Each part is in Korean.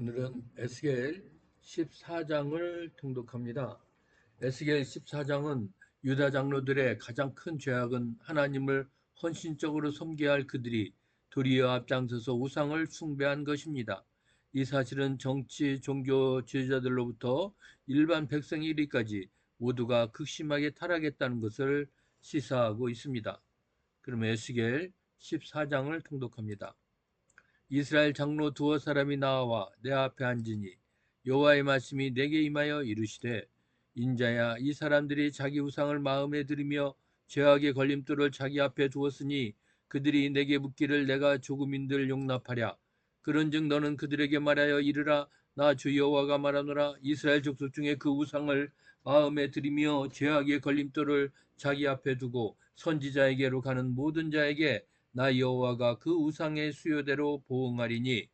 오늘은 에스겔 14장을 통독합니다. 에스겔 14장은 유다 장로들의 가장 큰 죄악은 하나님을 헌신적으로 섬겨야 할 그들이 도리어 앞장서서 우상을 숭배한 것입니다. 이 사실은 정치, 종교 지도자들로부터 일반 백성에 이르기까지 모두가 극심하게 타락했다는 것을 시사하고 있습니다. 그러면 에스겔 14장을 통독합니다. 이스라엘 장로 두어 사람이 나와 내 앞에 앉으니 여호와의 말씀이 내게 임하여 이르시되 인자야 이 사람들이 자기 우상을 마음에 들이며 죄악의 걸림돌을 자기 앞에 두었으니 그들이 내게 묻기를 내가 조금인들 용납하랴. 그런즉 너는 그들에게 말하여 이르라. 나 주 여호와가 말하노라. 이스라엘 족속 중에 그 우상을 마음에 들이며 죄악의 걸림돌을 자기 앞에 두고 선지자에게로 가는 모든 자에게 나 여호와가 그 우상의 수요대로 보응하리니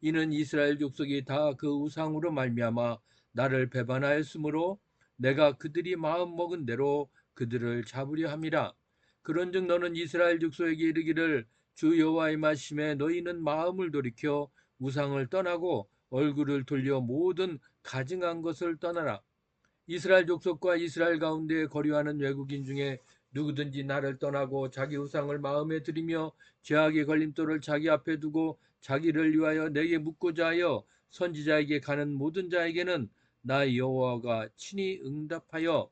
이는 이스라엘 족속이 다 그 우상으로 말미암아 나를 배반하였으므로 내가 그들이 마음 먹은 대로 그들을 잡으려 함이라. 그런즉 너는 이스라엘 족속에게 이르기를 주 여호와의 말씀에 너희는 마음을 돌이켜 우상을 떠나고 얼굴을 돌려 모든 가증한 것을 떠나라. 이스라엘 족속과 이스라엘 가운데 거류하는 외국인 중에 누구든지 나를 떠나고 자기 우상을 마음에 들이며 죄악의 걸림돌을 자기 앞에 두고 자기를 위하여 내게 묻고자 하여 선지자에게 가는 모든 자에게는 나 여호와가 친히 응답하여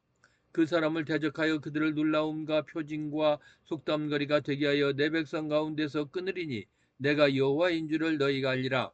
그 사람을 대적하여 그들을 놀라움과 표징과 속담거리가 되게 하여 내 백성 가운데서 끊으리니 내가 여호와인 줄을 너희가 알리라.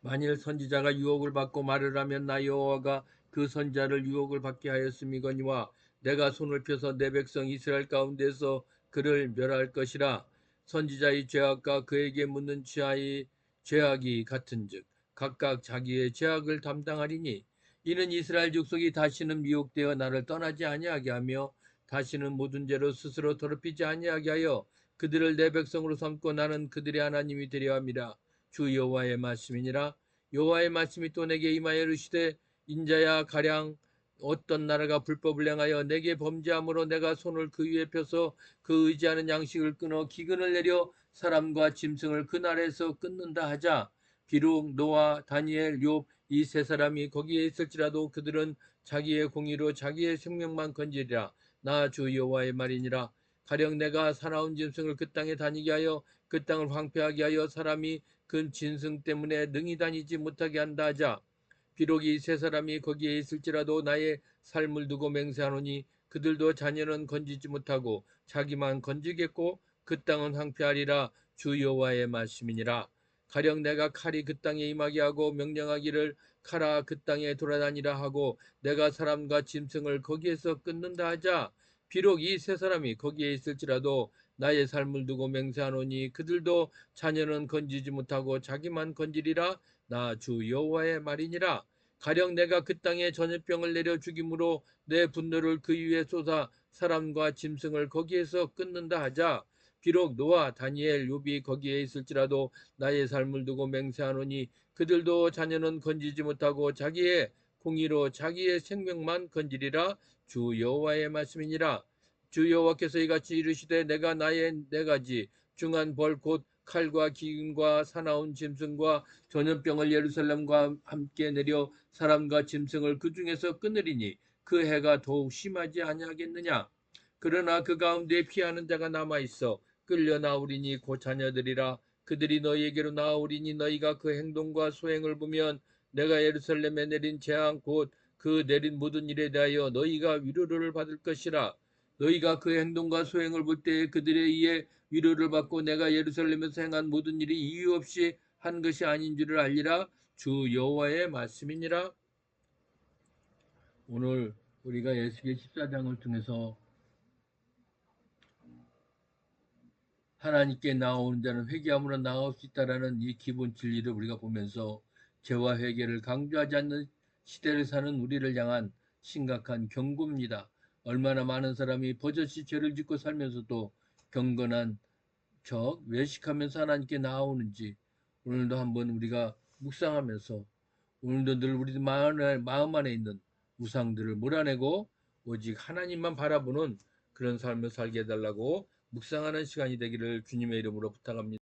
만일 선지자가 유혹을 받고 말을 하면 나 여호와가 그 선자를 유혹을 받게 하였음이거니와 내가 손을 펴서 내 백성 이스라엘 가운데서 그를 멸할 것이라. 선지자의 죄악과 그에게 묻는 죄악이 죄악이 같은즉 각각 자기의 죄악을 담당하리니 이는 이스라엘 족속이 다시는 미혹되어 나를 떠나지 아니하게 하며 다시는 모든 죄로 스스로 더럽히지 아니하게 하여 그들을 내 백성으로 삼고 나는 그들의 하나님이 되려 함이라. 주 여호와의 말씀이니라. 여호와의 말씀이 또 내게 임하여 이르시되 인자야 가량 어떤 나라가 불법을 행하여 내게 범죄함으로 내가 손을 그 위에 펴서 그 의지하는 양식을 끊어 기근을 내려 사람과 짐승을 그 나라에서 끊는다 하자. 비록 노아 다니엘 욥 이 세 사람이 거기에 있을지라도 그들은 자기의 공의로 자기의 생명만 건지리라. 나 주 여호와의 말이니라. 가령 내가 사나운 짐승을 그 땅에 다니게 하여 그 땅을 황폐하게 하여 사람이 그 짐승 때문에 능히 다니지 못하게 한다 하자 비록 이 세 사람이 거기에 있을지라도 나의 삶을 두고 맹세하노니 그들도 자녀는 건지지 못하고 자기만 건지겠고 그 땅은 황폐하리라 주 여호와의 말씀이니라. 가령 내가 칼이 그 땅에 임하게 하고 명령하기를 칼아 그 땅에 돌아다니라 하고 내가 사람과 짐승을 거기에서 끊는다 하자 비록 이 세 사람이 거기에 있을지라도 나의 삶을 두고 맹세하노니 그들도 자녀는 건지지 못하고 자기만 건지리라. 나 주 여호와의 말이니라 가령 내가 그 땅에 전염병을 내려 죽임으로 내 분노를 그 위에 쏟아 사람과 짐승을 거기에서 끊는다 하자. 비록 노아 다니엘 욥이 거기에 있을지라도 나의 삶을 두고 맹세하노니 그들도 자녀는 건지지 못하고 자기의 공의로 자기의 생명만 건지리라. 주 여호와의 말씀이니라. 주 여호와께서 이같이 이르시되 내가 나의 네 가지 중한 벌 곧 칼과 기근과 사나운 짐승과 전염병을 예루살렘과 함께 내려 사람과 짐승을 그 중에서 끊으리니 그 해가 더욱 심하지 아니하겠느냐? 그러나 그 가운데 피하는 자가 남아 있어 끌려 나오리니 곧 자녀들이라. 그들이 너희에게로 나오리니 너희가 그 행동과 소행을 보면 내가 예루살렘에 내린 재앙 곧 그 내린 모든 일에 대하여 너희가 위로를 받을 것이라 너희가 그 행동과 소행을 볼 때에 그들에 의해 위로를 받고 내가 예루살렘에서 행한 모든 일이 이유 없이 한 것이 아닌 줄을 알리라 주 여호와의 말씀이니라 오늘 우리가 예수의 14장을 통해서 하나님께 나오는 자는 회개함으로 나올 수 있다라는 이 기본 진리를 우리가 보면서 죄와 회개를 강조하지 않는 시대를 사는 우리를 향한 심각한 경고입니다. 얼마나 많은 사람이 버젓이 죄를 짓고 살면서도 경건한 척 외식하면서 하나님께 나오는지 오늘도 한번 우리가 묵상하면서 오늘도 늘 우리 마음 안에, 있는 우상들을 몰아내고 오직 하나님만 바라보는 그런 삶을 살게 해달라고 묵상하는 시간이 되기를 주님의 이름으로 부탁합니다.